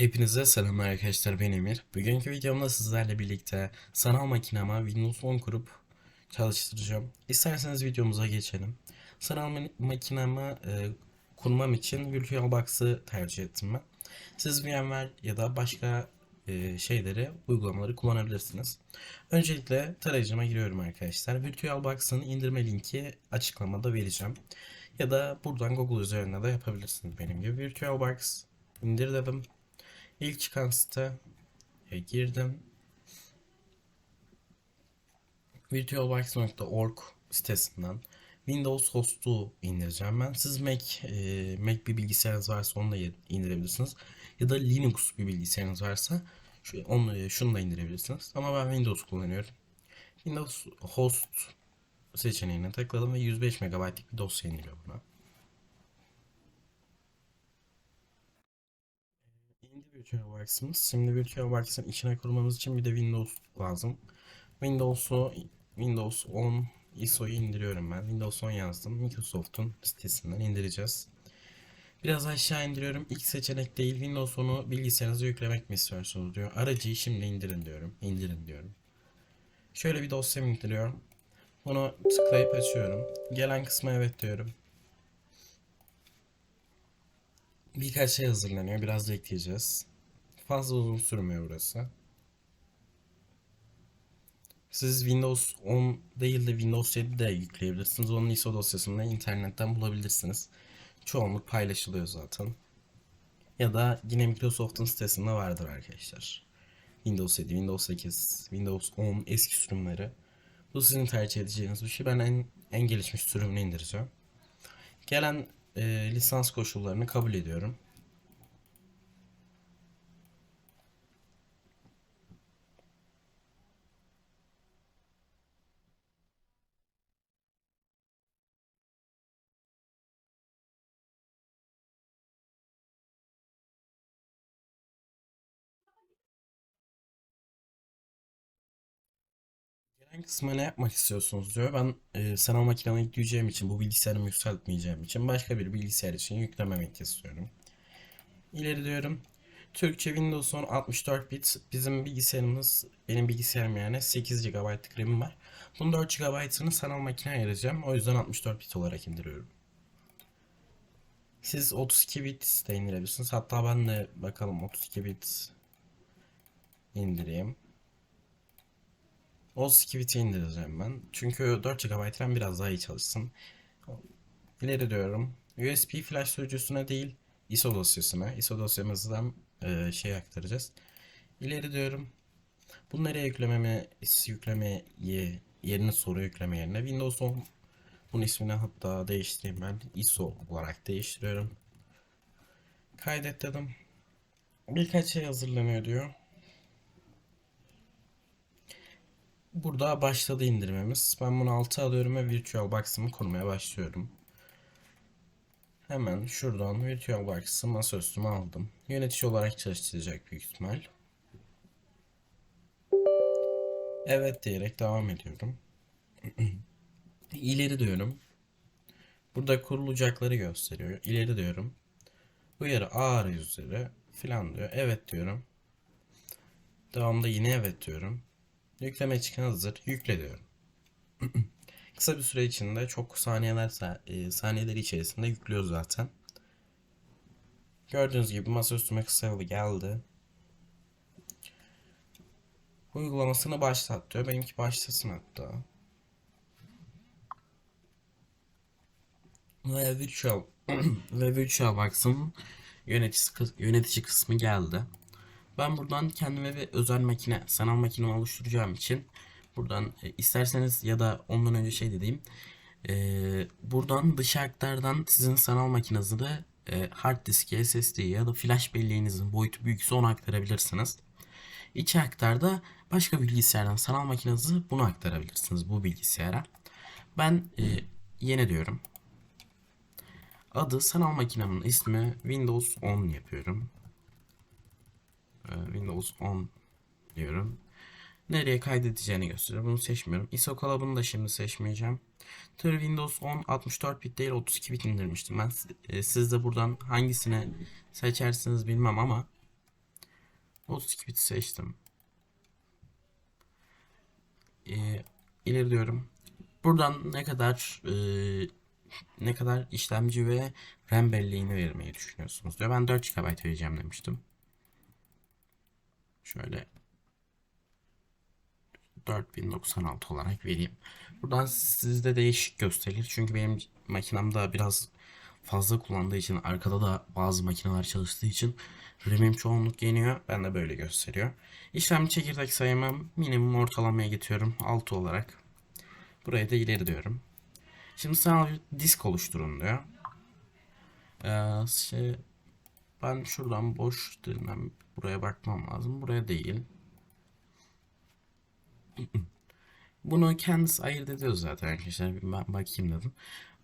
Hepinize selamlar arkadaşlar ben Emir. Bugünkü videomda sizlerle birlikte sanal makinama Windows 10 kurup çalıştıracağım. İsterseniz videomuza geçelim. Sanal ma- makinamı e, kurmam için VirtualBox'ı tercih ettim ben. Siz VMware ya da başka e, şeyleri, uygulamaları kullanabilirsiniz. Öncelikle tarayıcıma giriyorum arkadaşlar. VirtualBox'ın indirme linki açıklamada vereceğim. Ya da buradan Google üzerinden de yapabilirsiniz benim gibi. VirtualBox indir dedim. İlk çıkan siteye girdim. virtualbox.org sitesinden Windows Host'u indireceğim ben. Siz Mac, e, Mac bir bilgisayarınız varsa onu da indirebilirsiniz. Ya da Linux bir bilgisayarınız varsa şu, onu, e, şunu da indirebilirsiniz. Ama ben Windows kullanıyorum. Windows Host seçeneğine tıkladım ve 105 MB'lik bir dosya indiriyor buna. VirtualBox'ımız. Şimdi VirtualBox'ın içine kurmamız için bir de Windows lazım. Windows'u Windows 10 ISO'yu indiriyorum ben. Windows 10 yazdım. Microsoft'un sitesinden indireceğiz. Biraz aşağı indiriyorum. İlk seçenek değil. Windows 10'u bilgisayarınıza yüklemek mi istiyorsunuz diyor. Aracıyı şimdi indirin diyorum. İndirin diyorum. Şöyle bir dosyamı indiriyorum. Bunu tıklayıp açıyorum. Gelen kısma evet diyorum. Birkaç şey hazırlanıyor. Biraz bekleyeceğiz. Fazla uzun sürmüyor burası. Siz Windows 10 değil de Windows 7 de yükleyebilirsiniz. Onun ISO dosyasını internetten bulabilirsiniz. Çoğunluk paylaşılıyor zaten. Ya da yine Microsoft'un sitesinde vardır arkadaşlar. Windows 7, Windows 8, Windows 10 eski sürümleri. Bu sizin tercih edeceğiniz bir şey. Ben en, en gelişmiş sürümünü indireceğim. Gelen e, lisans koşullarını kabul ediyorum. Gelen kısma ne yapmak istiyorsunuz diyor. Ben e, sanal makineme yükleyeceğim için, bu bilgisayarımı yükseltmeyeceğim için başka bir bilgisayar için yüklememek istiyorum. İleri diyorum. Türkçe Windows 10 64 bit. Bizim bilgisayarımız, benim bilgisayarım yani 8 GB RAM'im var. Bunun 4 GB'ını sanal makineye ayıracağım. O yüzden 64 bit olarak indiriyorum. Siz 32 bit de indirebilirsiniz. Hatta ben de bakalım 32 bit indireyim. 32 biti indireceğim ben. Çünkü 4 GB RAM biraz daha iyi çalışsın. İleri diyorum. USB flash sürücüsüne değil ISO dosyasına. ISO dosyamızdan e, şey aktaracağız. İleri diyorum. Bunları yüklememe, yüklemeye yerini soru yükleme yerine Windows 10 bunun ismini hatta değiştireyim ben. ISO olarak değiştiriyorum. Kaydet dedim. Birkaç şey hazırlanıyor diyor. Burada başladı indirmemiz. Ben bunu 6 alıyorum ve VirtualBox'ımı kurmaya başlıyorum. Hemen şuradan VirtualBox'ı masaüstüme aldım. Yönetici olarak çalıştıracak büyük ihtimal. Evet diyerek devam ediyorum. İleri diyorum. Burada kurulacakları gösteriyor. İleri diyorum. Uyarı A arayüzleri filan diyor. Evet diyorum. Devamında yine evet diyorum. Yükleme için hazır. Yükle diyorum. Kısa bir süre içinde çok saniyeler e, saniyeleri içerisinde yüklüyor zaten. Gördüğünüz gibi masaüstüme kısa yolu geldi. Uygulamasını başlat diyor. Benimki başlasın hatta. Ve Virtual ve VirtualBox'ın yönetici, yönetici kısmı geldi. Ben buradan kendime bir özel makine, sanal makine oluşturacağım için buradan e, isterseniz ya da ondan önce şey dediğim e, buradan dış aktardan sizin sanal makinenizi e, hard disk, SSD ya da flash belleğinizin boyutu büyükse onu aktarabilirsiniz. İç aktarda başka bilgisayardan sanal makinenizi bunu aktarabilirsiniz bu bilgisayara. Ben e, yeni diyorum. Adı sanal makinemin ismi Windows 10 yapıyorum. Windows 10 diyorum. Nereye kaydedeceğini gösteriyor. Bunu seçmiyorum. ISO kalıbını da şimdi seçmeyeceğim. Tabii Windows 10 64 bit değil 32 bit indirmiştim. Ben siz de buradan hangisini seçersiniz bilmem ama 32 bit seçtim. Ee, ileri diyorum. Buradan ne kadar e, ne kadar işlemci ve RAM belleğini vermeyi düşünüyorsunuz diyor. Ben 4 GB vereceğim demiştim. Şöyle 4096 olarak vereyim. Buradan sizde değişik gösterir. Çünkü benim makinamda biraz fazla kullandığı için arkada da bazı makineler çalıştığı için RAM'im çoğunluk yeniyor. Ben de böyle gösteriyor. İşlemci çekirdek sayımı minimum ortalamaya getiriyorum 6 olarak. Buraya da ileri diyorum. Şimdi sana bir disk oluşturun diyor. Ee, şey, ben şuradan boş dedim. Buraya bakmam lazım. Buraya değil. Bunu kendisi ayırt ediyor zaten arkadaşlar. Ben bakayım dedim.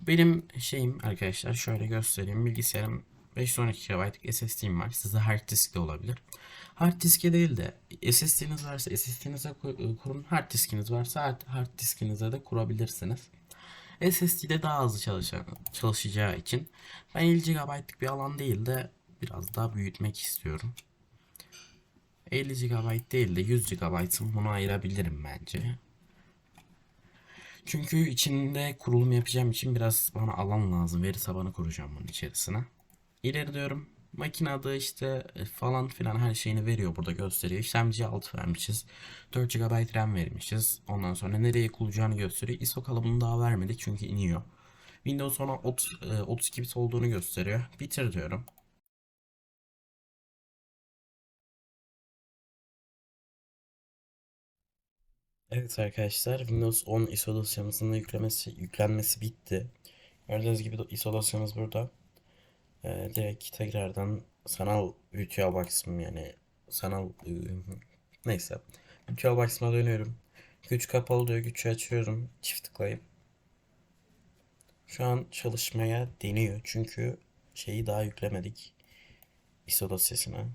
Benim şeyim arkadaşlar şöyle göstereyim. Bilgisayarım 512 GB SSD'm var. Size hard disk de olabilir. Hard diske değil de SSD'niz varsa SSD'nize kurun. Hard diskiniz varsa hard, diskinize de kurabilirsiniz. SSD'de daha hızlı çalışacağı için ben 50 GB'lık bir alan değil de biraz daha büyütmek istiyorum. 50 GB değil de 100 GB'ım bunu ayırabilirim bence. Çünkü içinde kurulum yapacağım için biraz bana alan lazım. Veri tabanı kuracağım bunun içerisine. İleri diyorum. Makine adı işte e, falan filan her şeyini veriyor burada gösteriyor. İşlemci 6 vermişiz. 4 GB RAM vermişiz. Ondan sonra nereye kurulacağını gösteriyor. ISO kalıbını daha vermedik çünkü iniyor. Windows 10'a 32 bit olduğunu gösteriyor. Bitir diyorum. Evet arkadaşlar Windows 10 ISO dosyamızın yüklemesi, yüklenmesi bitti. Gördüğünüz gibi ISO dosyamız burada. Ee, direkt tekrardan sanal VirtualBox'ım yani sanal ıı, neyse. VirtualBox'ıma dönüyorum. Güç kapalı diyor. Güçü açıyorum. Çift tıklayıp. Şu an çalışmaya deniyor. Çünkü şeyi daha yüklemedik. ISO dosyasına.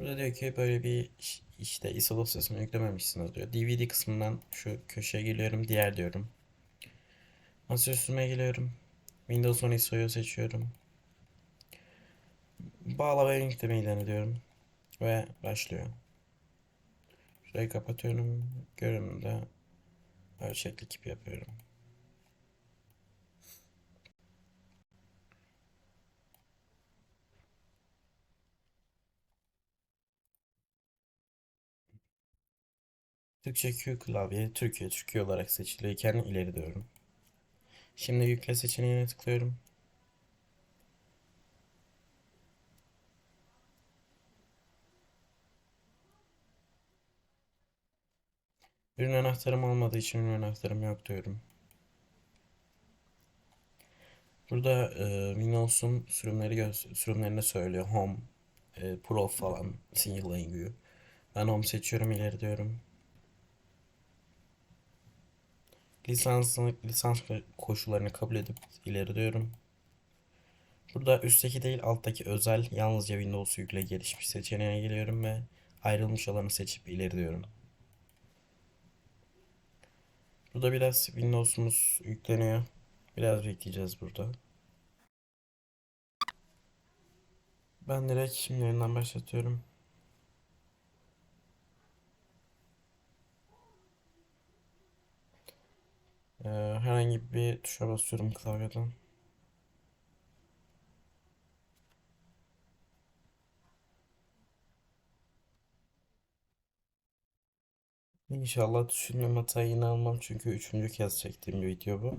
Burada diyor ki böyle bir işte ISO dosyasını yüklememişsiniz diyor. DVD kısmından şu köşeye geliyorum. Diğer diyorum. Masaüstüme geliyorum. Windows 10 ISO'yu seçiyorum. Bağla ve yüklemeyi deniyorum. Ve başlıyor. Şurayı kapatıyorum. Görünümde ölçekli kip yapıyorum. Türkçe Q klavye Türkiye Türkiye olarak seçiliyken ileri diyorum. Şimdi yükle seçeneğine tıklıyorum. Ürün anahtarım olmadığı için ürün anahtarım yok diyorum. Burada e, Windows'un sürümleri sürümlerini söylüyor. Home, e, Pro falan, Single View. Ben Home seçiyorum, ileri diyorum. Lisansını, lisans koşullarını kabul edip ileri diyorum. Burada üstteki değil alttaki özel yalnızca Windows yükle gelişmiş seçeneğine geliyorum ve ayrılmış olanı seçip ileri diyorum. Burada biraz Windows'umuz yükleniyor. Biraz bekleyeceğiz burada. Ben direkt şimdi yeniden başlatıyorum. Ee, herhangi bir tuşa basıyorum klavyeden. İnşallah düşündüğüm hatayı yine almam çünkü üçüncü kez çektiğim bir video bu.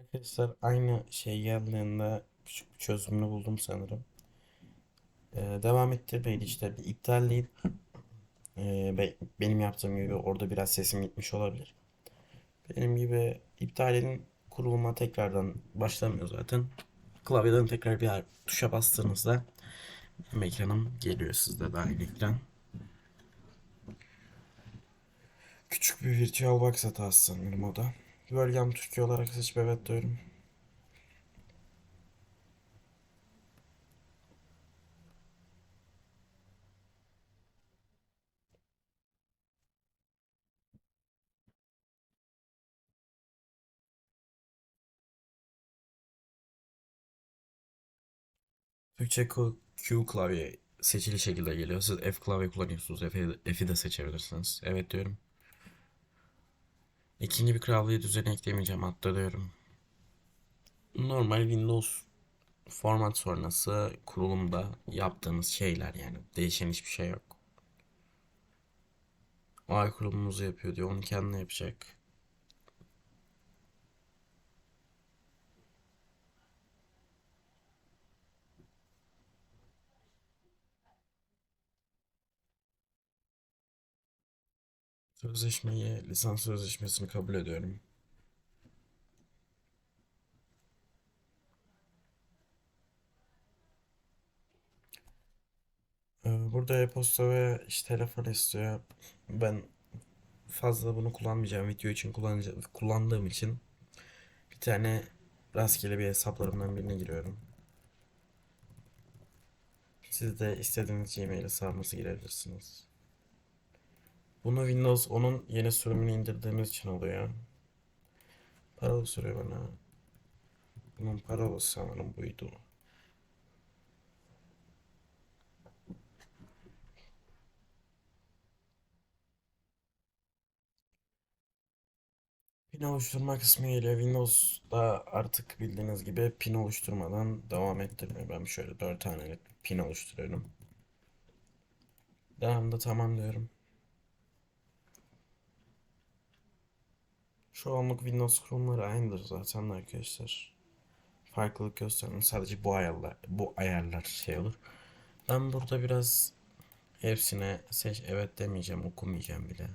Arkadaşlar aynı şey geldiğinde küçük bir çözümünü buldum sanırım. Ee, devam ettirmeyin işte bir iptalleyin. Ee, be- benim yaptığım gibi orada biraz sesim gitmiş olabilir. Benim gibi iptal edin kuruluma tekrardan başlamıyor zaten. Klavyeden tekrar bir tuşa bastığınızda hem ekranım geliyor sizde de aynı ekran. Küçük bir VirtualBox hatası sanırım o da. Bölgem Türkiye olarak seçip evet diyorum. Türkçe Q, klavye seçili şekilde geliyor. Siz F klavye kullanıyorsunuz. F'i de seçebilirsiniz. Evet diyorum. İkinci bir klavye düzeni eklemeyeceğim. Hatta diyorum. Normal Windows format sonrası kurulumda yaptığımız şeyler yani. Değişen hiçbir şey yok. Ay kurulumunuzu yapıyor diyor. Onu kendine yapacak. Sözleşmeyi, lisans sözleşmesini kabul ediyorum. Ee, Burada e-posta ve işte telefon istiyor. Ben fazla bunu kullanmayacağım. Video için kullanacağım, kullandığım için bir tane rastgele bir hesaplarımdan birine giriyorum. Siz de istediğiniz Gmail hesabınızı girebilirsiniz. Bunu Windows 10'un yeni sürümünü indirdiğimiz için oluyor. Parola soruyor bana. Bunun parolası sanırım buydu. Pin oluşturma kısmı geliyor. Windows'da artık bildiğiniz gibi pin oluşturmadan devam ettirmiyor. Ben şöyle 4 tane pin oluşturuyorum. Devamında tamam diyorum. Anlık Windows kurulumları aynıdır zaten arkadaşlar. Farklılık göstermiyor. Sadece bu ayarlar, bu ayarlar şey olur. Ben burada biraz hepsine seç evet demeyeceğim, okumayacağım bile.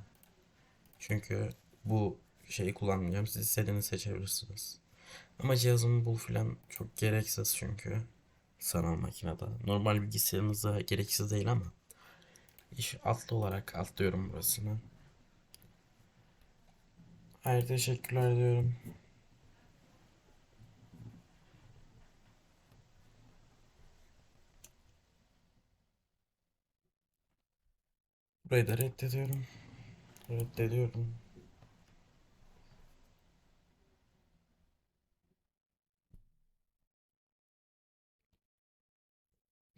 Çünkü bu şeyi kullanmayacağım. Siz istediğinizi seçebilirsiniz. Ama cihazımı bul filan çok gereksiz çünkü sanal makinede. Normal bilgisayarınızda gereksiz değil ama iş altlı olarak atlıyorum burasını. Hayır teşekkürler diyorum. Burayı da reddediyorum. Reddediyorum.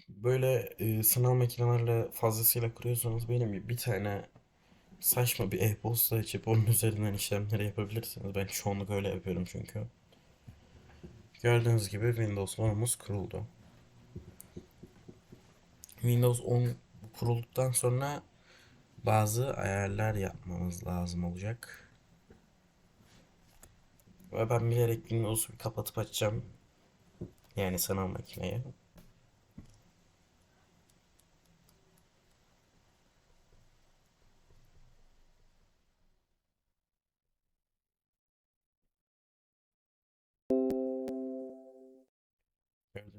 Böyle e, sınav makinelerle fazlasıyla kuruyorsanız benim bir tane saçma bir e-posta açıp onun üzerinden işlemleri yapabilirsiniz. Ben çoğunluk öyle yapıyorum çünkü. Gördüğünüz gibi Windows 10'umuz kuruldu. Windows 10 kurulduktan sonra bazı ayarlar yapmamız lazım olacak. Ve ben bilerek Windows'u kapatıp açacağım. Yani sanal makineye.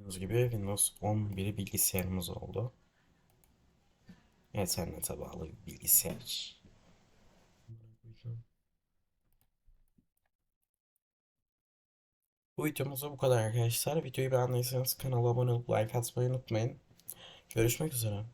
Gördüğünüz gibi Windows 11 bilgisayarımız oldu. İnternete bağlı bir bilgisayar. Bu videomuz da bu kadar arkadaşlar. Videoyu beğendiyseniz kanala abone olup like atmayı unutmayın. Görüşmek üzere.